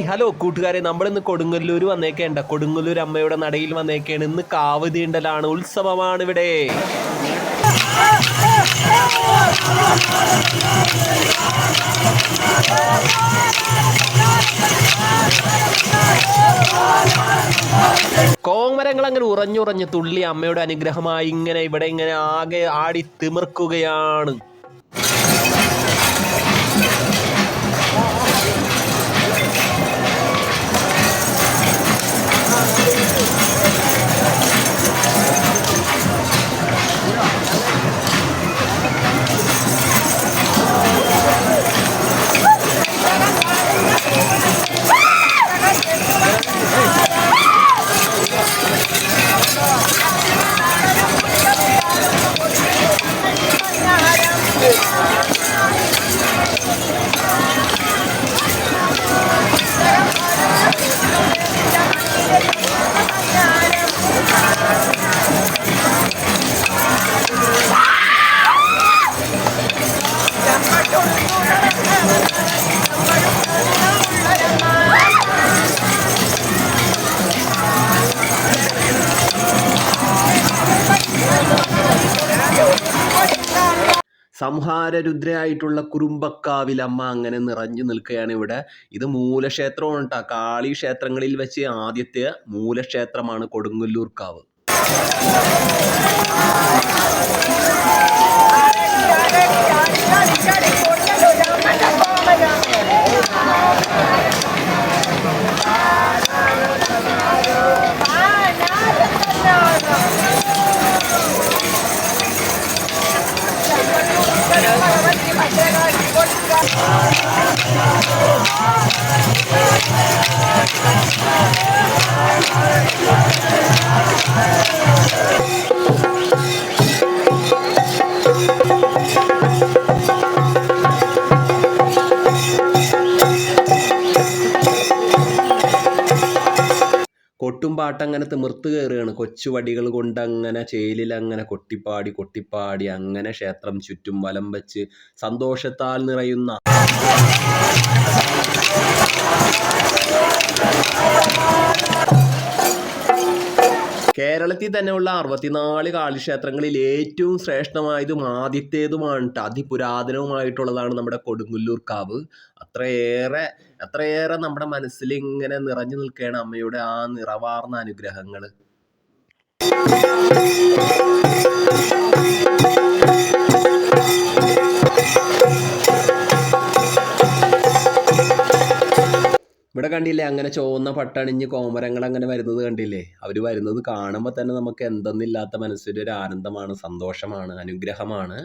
Hi hello കൂട്ടുകാരെ നമ്മളിന്ന് കൊടുങ്ങല്ലൂർ വന്നേക്കേണ്ട. കൊടുങ്ങല്ലൂർ അമ്മയുടെ നടയിൽ വന്നേക്കാണ്. ഇന്ന് കാവ് തീണ്ടലാണ് ഉത്സവമാണ് ഇവിടെ. കോമരങ്ങൾ അങ്ങനെ ഉറഞ്ഞുറഞ്ഞ് തുള്ളി അമ്മയുടെ അനുഗ്രഹമായി ഇങ്ങനെ ഇവിടെ ഇങ്ങനെ ആകെ ആടി തിമിർക്കുകയാണ്. സംഹാരരുദ്രയായിട്ടുള്ള കുറുമ്പക്കാവിൽ കുറുമ്പക്കാവിലമ്മ അങ്ങനെ നിറഞ്ഞു നിൽക്കുകയാണ് ഇവിടെ ഇത് മൂലക്ഷേത്രമാണ് കേട്ടോ കാളി ക്ഷേത്രങ്ങളിൽ വെച്ച് ആദ്യത്തെ മൂലക്ഷേത്രമാണ് കൊടുങ്ങല്ലൂർ കാവ് കൊട്ടും പാട്ടങ്ങനെ തിമിർത്ത് കയറുകയാണ് കൊച്ചുവടികൾ കൊണ്ട് അങ്ങനെ ചേലിൽ അങ്ങനെ കൊട്ടിപ്പാടി കൊട്ടിപ്പാടി അങ്ങനെ ക്ഷേത്രം ചുറ്റും വലം വെച്ച് സന്തോഷത്താൽ നിറയുന്ന കേരളത്തിൽ തന്നെയുള്ള അറുപത്തിനാല് കാളിക്ഷേത്രങ്ങളിൽ ഏറ്റവും ശ്രേഷ്ഠമായതും ആദ്യത്തേതുമാണ് ട്ടോ. അതിപുരാതനവുമായിട്ടുള്ളതാണ് നമ്മുടെ കൊടുങ്ങല്ലൂർ കാവ് അത്രയേറെ അത്രയേറെ നമ്മുടെ മനസ്സിൽ ഇങ്ങനെ നിറഞ്ഞു നിൽക്കുകയാണ് അമ്മയുടെ ആ നിറവാർന്ന അനുഗ്രഹങ്ങൾ കണ്ടില്ലേ? അങ്ങനെ ചുവന്ന പട്ടണിഞ്ഞ് കോമരങ്ങൾ അങ്ങനെ വരുന്നത് കണ്ടില്ലേ? അവർ വരുന്നത് കാണുമ്പോൾ തന്നെ നമുക്ക് എന്തെന്നില്ലാത്ത മനസ്സിന്റെ ഒരു ആനന്ദമാണ് സന്തോഷമാണ് അനുഗ്രഹമാണ്.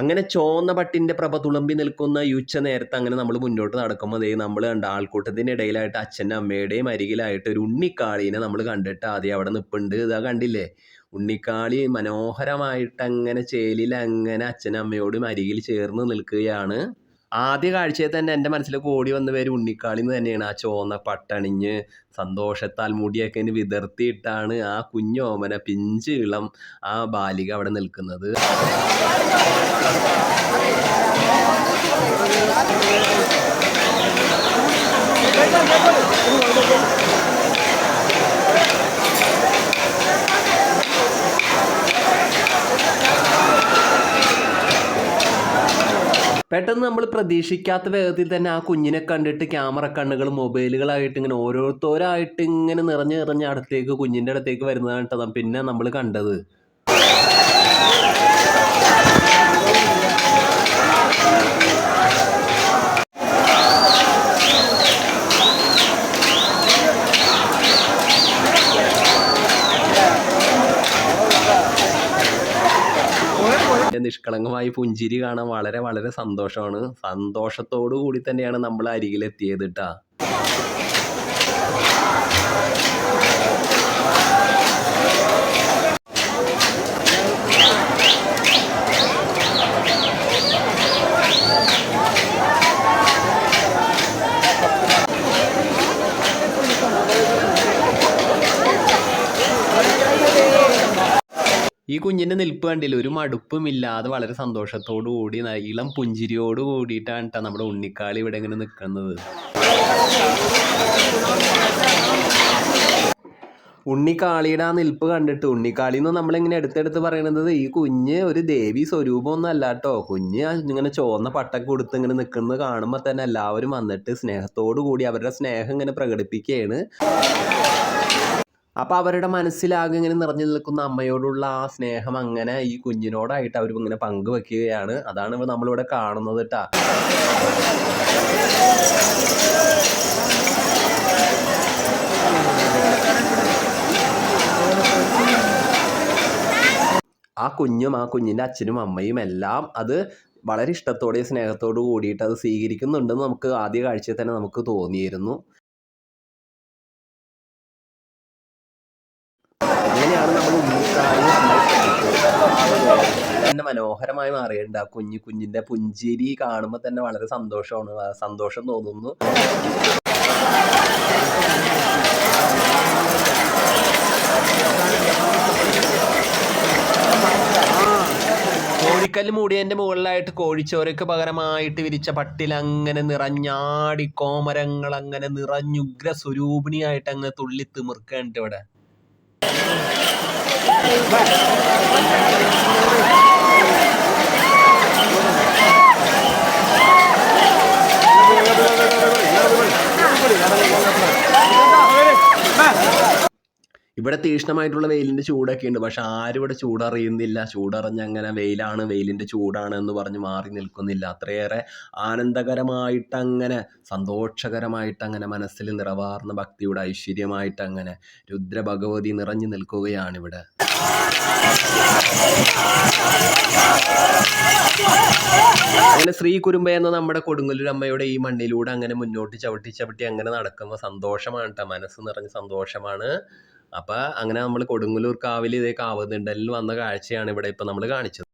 അങ്ങനെ ചോന്ന പട്ടിന്റെ പ്രഭ തുളുമ്പി നിൽക്കുന്ന യുച്ച നേരത്തെ അങ്ങനെ നമ്മൾ മുന്നോട്ട് നടക്കുമ്പോൾ അതേ നമ്മൾ കണ്ട ആൾക്കൂട്ടത്തിന്റെ ഇടയിലായിട്ട് അച്ഛന്റെ അമ്മയുടെയും അരികിലായിട്ട് ഒരു ഉണ്ണിക്കാളീനെ നമ്മൾ കണ്ടിട്ട് ആദ്യം അവിടെ നിൽപ്പുണ്ട് ഇതാ കണ്ടില്ലേ? ഉണ്ണിക്കാളി മനോഹരമായിട്ട് അങ്ങനെ ചേലിൽ അങ്ങനെ അച്ഛനും അമ്മയോടും അരികിൽ ചേർന്ന് നിൽക്കുകയാണ്. ആദ്യ കാഴ്ചയിൽ തന്നെ എന്റെ മനസ്സിലേക്ക് ഓടി വന്ന പേര് ഉണ്ണിക്കാളി എന്ന് തന്നെയാണ്. ആ ചോന്ന പട്ടണിഞ്ഞ് സന്തോഷത്താൽ മുടിയൊക്കെ ഇനി വിതർത്തിയിട്ടാണ് ആ കുഞ്ഞോമന പിഞ്ച് ഇളം ആ ബാലിക അവിടെ നിൽക്കുന്നത്. പെട്ടെന്ന് നമ്മൾ പ്രതീക്ഷിക്കാത്ത വേഗത്തിൽ തന്നെ ആ കുഞ്ഞിനെ കണ്ടിട്ട് ക്യാമറ കണ്ണുകൾ മൊബൈലുകളായിട്ട് ഇങ്ങനെ ഓരോരുത്തരായിട്ട് ഇങ്ങനെ നിറഞ്ഞ് നിറഞ്ഞ് അടുത്തേക്ക് കുഞ്ഞിന്റെ അടുത്തേക്ക് വരുന്നതാണ് കേട്ടോ പിന്നെ നമ്മൾ കണ്ടത് എന്റെ നിഷ്കളങ്കമായ പുഞ്ചിരി കാണാൻ വളരെ വളരെ സന്തോഷമാണ്. സന്തോഷത്തോടു കൂടി തന്നെയാണ് നമ്മൾ അരികിലെത്തിയത് കേട്ടാ ഈ കുഞ്ഞിന്റെ നിൽപ്പ് കണ്ടില്ല? ഒരു മടുപ്പുമില്ലാതെ വളരെ സന്തോഷത്തോടു കൂടി ഇളം പുഞ്ചിരിയോട് കൂടിയിട്ടാണ് കേട്ടോ നമ്മുടെ ഉണ്ണിക്കാളി ഇവിടെ ഇങ്ങനെ നിൽക്കുന്നത്. ഉണ്ണിക്കാളിയുടെ ആ നിൽപ്പ് കണ്ടിട്ട് ഉണ്ണിക്കാളി എന്ന് നമ്മളിങ്ങനെ എടുത്തെടുത്ത് പറയണത് ഈ കുഞ്ഞ് ഒരു ദേവി സ്വരൂപമൊന്നും അല്ല കേട്ടോ കുഞ്ഞ് ഇങ്ങനെ ചുവന്ന പട്ടൊക്കെ കൊടുത്ത് ഇങ്ങനെ നിൽക്കുന്നത് കാണുമ്പോൾ തന്നെ എല്ലാവരും വന്നിട്ട് സ്നേഹത്തോടു കൂടി അവരുടെ സ്നേഹം ഇങ്ങനെ പ്രകടിപ്പിക്കുകയാണ്. അപ്പോൾ അവരുടെ മനസ്സിലാകെ ഇങ്ങനെ നിറഞ്ഞു നിൽക്കുന്ന അമ്മയോടുള്ള ആ സ്നേഹം അങ്ങനെ ഈ കുഞ്ഞിനോടായിട്ട് അവർ ഇങ്ങനെ പങ്കുവെക്കുകയാണ്. അതാണ് നമ്മളിവിടെ കാണുന്നത് കേട്ടാ ആ കുഞ്ഞും ആ കുഞ്ഞിന്റെ അച്ഛനും അമ്മയും എല്ലാം അത് വളരെ ഇഷ്ടത്തോടെയും സ്നേഹത്തോടു കൂടിയിട്ട് അത് സ്വീകരിക്കുന്നുണ്ടെന്ന് നമുക്ക് ആദ്യ കാഴ്ചയിൽ തന്നെ നമുക്ക് തോന്നിയിരുന്നു. അങ്ങനെയാണ് തന്നെ മനോഹരമായി മാറിയിട്ടുണ്ട്. ആ കുഞ്ഞു കുഞ്ഞിന്റെ പുഞ്ചിരി കാണുമ്പോൾ തന്നെ വളരെ സന്തോഷമാണ്. സന്തോഷം തോന്നുന്നു. കോഴിക്കല്ല് മൂടിയതിന്റെ മുകളിലായിട്ട് കോഴിച്ചോരയ്ക്ക് പകരമായിട്ട് വിരിച്ച പട്ടിൽ അങ്ങനെ നിറഞ്ഞാടി കോമരങ്ങൾ അങ്ങനെ നിറഞ്ഞുഗ്ര സ്വരൂപിണിയായിട്ട് അങ്ങനെ തുള്ളി തിമിർക്കുന്നുണ്ട് ഇവിടെ. Vai. ഇവിടെ തീക്ഷ്ണമായിട്ടുള്ള വെയിലിന്റെ ചൂടൊക്കെ ഉണ്ട്. പക്ഷെ ആരും ഇവിടെ ചൂടറിയുന്നില്ല. ചൂടറിഞ്ഞ് അങ്ങനെ വെയിലാണ് വെയിലിന്റെ ചൂടാണ് എന്ന് പറഞ്ഞ് മാറി നിൽക്കുന്നില്ല. അത്രയേറെ ആനന്ദകരമായിട്ട് അങ്ങനെ സന്തോഷകരമായിട്ട് അങ്ങനെ മനസ്സിൽ നിറവാർന്ന ഭക്തിയുടെ ഐശ്വര്യമായിട്ട് അങ്ങനെ രുദ്രഭഗവതി നിറഞ്ഞു നിൽക്കുകയാണ് ഇവിടെ അങ്ങനെ ശ്രീ കുരുമ്പ എന്ന നമ്മുടെ കൊടുങ്ങല്ലൂർ അമ്മയുടെ ഈ മണ്ണിലൂടെ അങ്ങനെ മുന്നോട്ട് ചവിട്ടി ചവിട്ടി അങ്ങനെ നടക്കുമ്പോൾ സന്തോഷമാണ് കേട്ടോ മനസ്സ് നിറഞ്ഞ സന്തോഷമാണ്. അപ്പം അങ്ങനെ നമ്മൾ കൊടുങ്ങല്ലൂർ കാവിൽ ഇതേ കാവുന്നുണ്ടലിൽ വന്ന കാഴ്ചയാണ് ഇവിടെ ഇപ്പം നമ്മൾ കാണിച്ചത്.